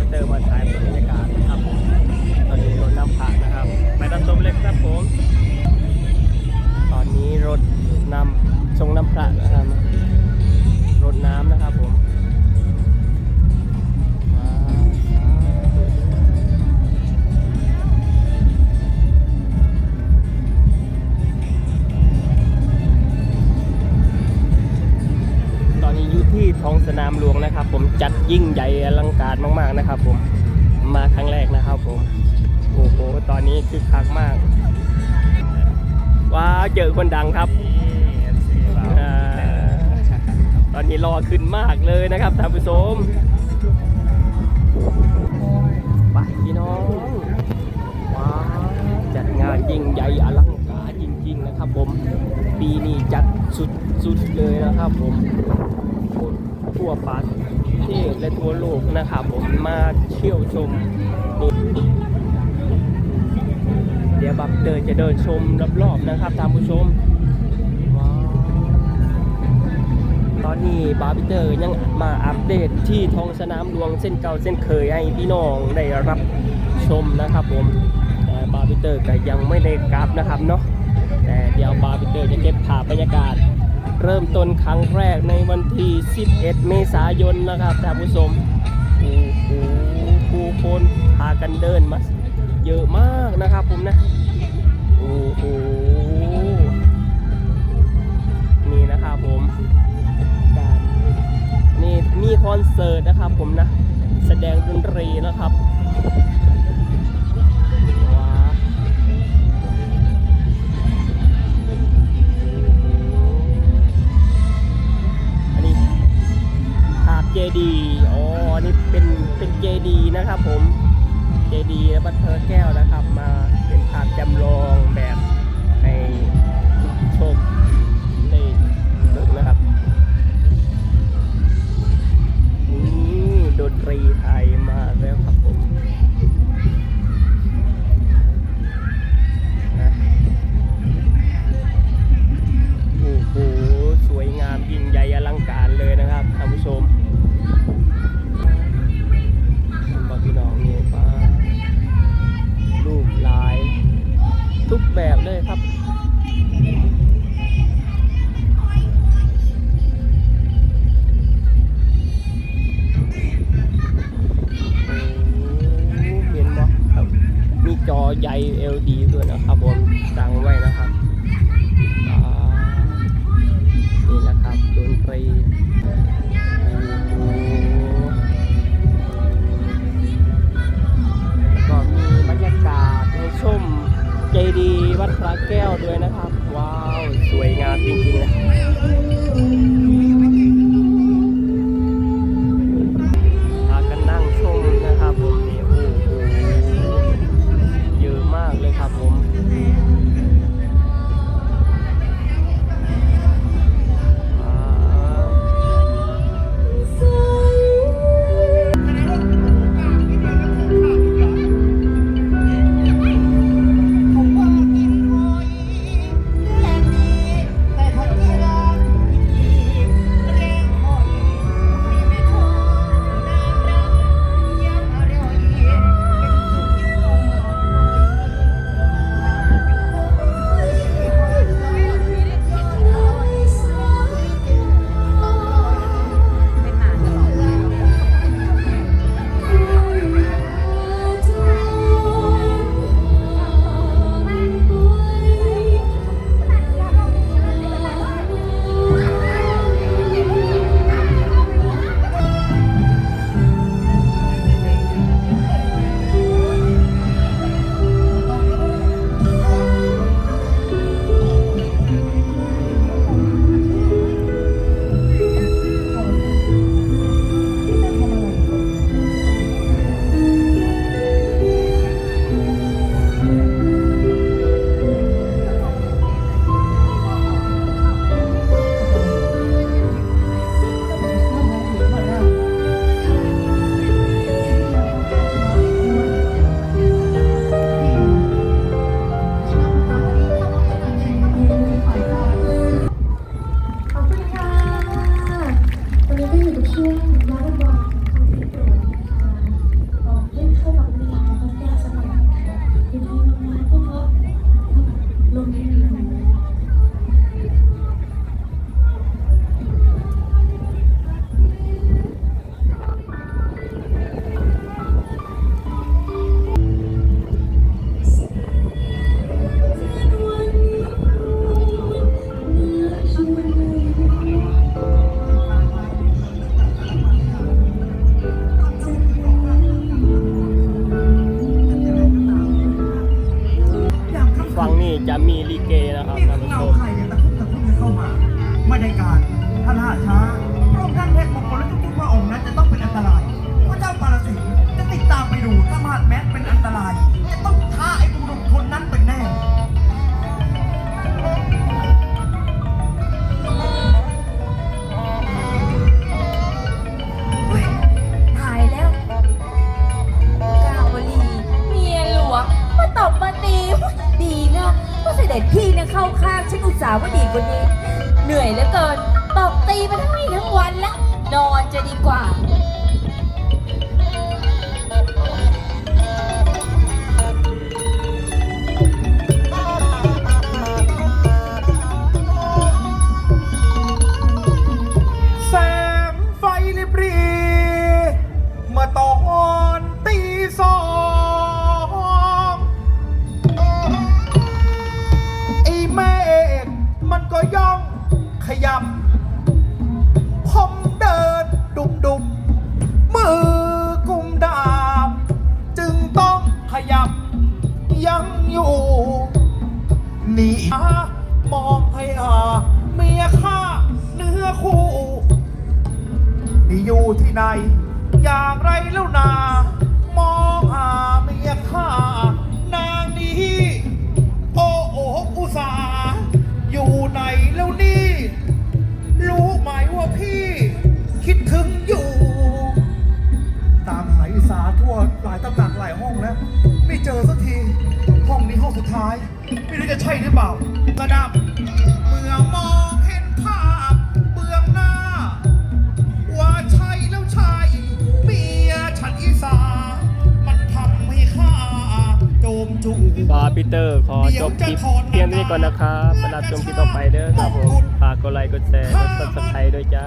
วิเตอร์มาถ่ายบรรยากาศนะครับ ตอนนี้รถน้ำผ่านะครับ ไปตามชมเล็กครับผม ตอนนี้รถนำชงน้ำพระ ยิ่งใหญ่อลังการมากๆนะครับ ผมมาครั้งแรกนะครับผมโอ้โหตอนนี้คือคักมากว้าวเจอคนดังครับตอนนี้รอขึ้นมากเลยนะครับท่านผู้ชมไปพี่น้องว้าวจัดงานยิ่งใหญ่อลังการจริง ๆนะครับ ผมปีนี้จัดสุดๆเลยนะครับ ผมทั่วประเทศ และทั่วโลกนะครับผมมาเที่ยวชม เดี๋ยวบับเดินจะเดินชมรอบๆนะครับท่านผู้ชม ตอนนี้บาร์บิเตอร์ยังมาอัปเดตที่ท้องสนามหลวงเส้นเก่าเส้นเคยให้พี่น้องได้รับชมนะครับผมแต่บาร์บิเตอร์ก็ยังไม่ได้กลับนะครับเนาะแต่เดี๋ยวบาร์บิเตอร์จะเก็บภาพบรรยากาศ เริ่มต้นครั้งแรกในวันที่ 11 เมษายนนะครับท่านผู้ชมโอ้โหผู้คนพากันเดินมาเยอะมากนะครับผมนะ ดีอ๋ออันนี้เป็นเป็นเจดีนะครับผม เจดีวัดเพอแก้วนะครับ มาเป็นภาพจำลองแบบ ใหญ่ LD ด้วยนะครับผมตั้งไว้นะครับ doing? นะครับนี่ท่านคือผู้ชเงามใครเนี่ยตะคุ่มตะคุ่มจะเข้ามา ไม่ได้การถ้าล่าช้าพระองค์ท่านเทพมงคลและทุกๆพระองค์นั้นจะต้องเป็นอันตรายพระเจ้าปาลสิงห์จะติดตามไปดูถ้ามาดแม้เป็นอันต เข้าข้างฉันอุตส่าห์ว่าดีกว่านี้ เหนื่อยเหลือเกินตบตีมาทั้งวี่ทั้งวันแล้ว นอนจะดีกว่า ที่ไหน อย่างไรแล้วนา เตอร์ขอจบคลิปเพียงเท่านี้ก่อนนะครับไปรับชมคลิปต่อไปเด้อครับผมฝากกดไลค์กดแชร์กดซับสไครต์ด้วยจ้า